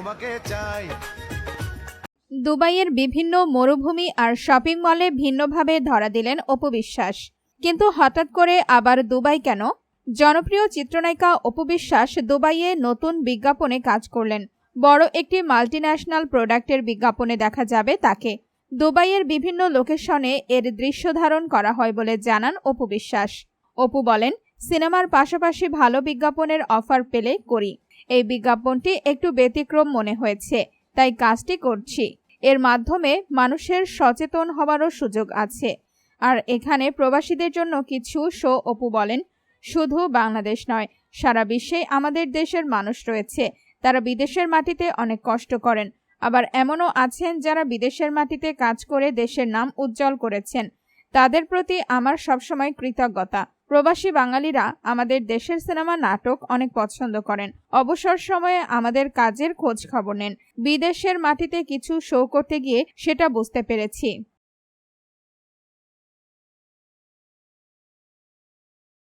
তোমাকে চাই। দুবাইয়ের বিভিন্ন মরুভূমি আর শপিং মলে ভিন্নভাবে ধরা দিলেন অপু বিশ্বাস। কিন্তু হঠাৎ করে আবার দুবাই কেন? জনপ্রিয় চিত্রনায়িকা অপু বিশ্বাস দুবাইয়ে নতুন বিজ্ঞাপনে কাজ করলেন। বড় একটি মাল্টিন্যাশনাল প্রোডাক্টের বিজ্ঞাপনে দেখা যাবে তাকে। দুবাইয়ের বিভিন্ন লোকেশনে এর দৃশ্য ধারণ করা হয় বলে জানান অপু বিশ্বাস। অপু বলেন সিনেমার পাশাপাশি ভালো বিজ্ঞাপনের অফার পেলে করি। এই বিজ্ঞাপনটি একটু ব্যতিক্রম মনে হয়েছে, তাই কাজটি করছি। এর মাধ্যমে মানুষের সচেতন হওয়ারও সুযোগ আছে। আর এখানে প্রবাসীদের জন্য কিছু শো অপু বলেন, শুধু বাংলাদেশ নয়, সারা বিশ্বে আমাদের দেশের মানুষ রয়েছে। তারা বিদেশের মাটিতে অনেক কষ্ট করেন। আবার এমনও আছেন যারা বিদেশের মাটিতে কাজ করে দেশের নাম উজ্জ্বল করেছেন। তাদের প্রতি আমার সবসময় কৃতজ্ঞতা। প্রবাসী বাঙালিরা আমাদের দেশের সিনেমা নাটক অনেক পছন্দ করেন। অবসর সময়ে আমাদের কাজের খোঁজ খবর নেন। বিদেশের মাটিতে কিছু শো করতে গিয়ে সেটা বুঝতে পেরেছি।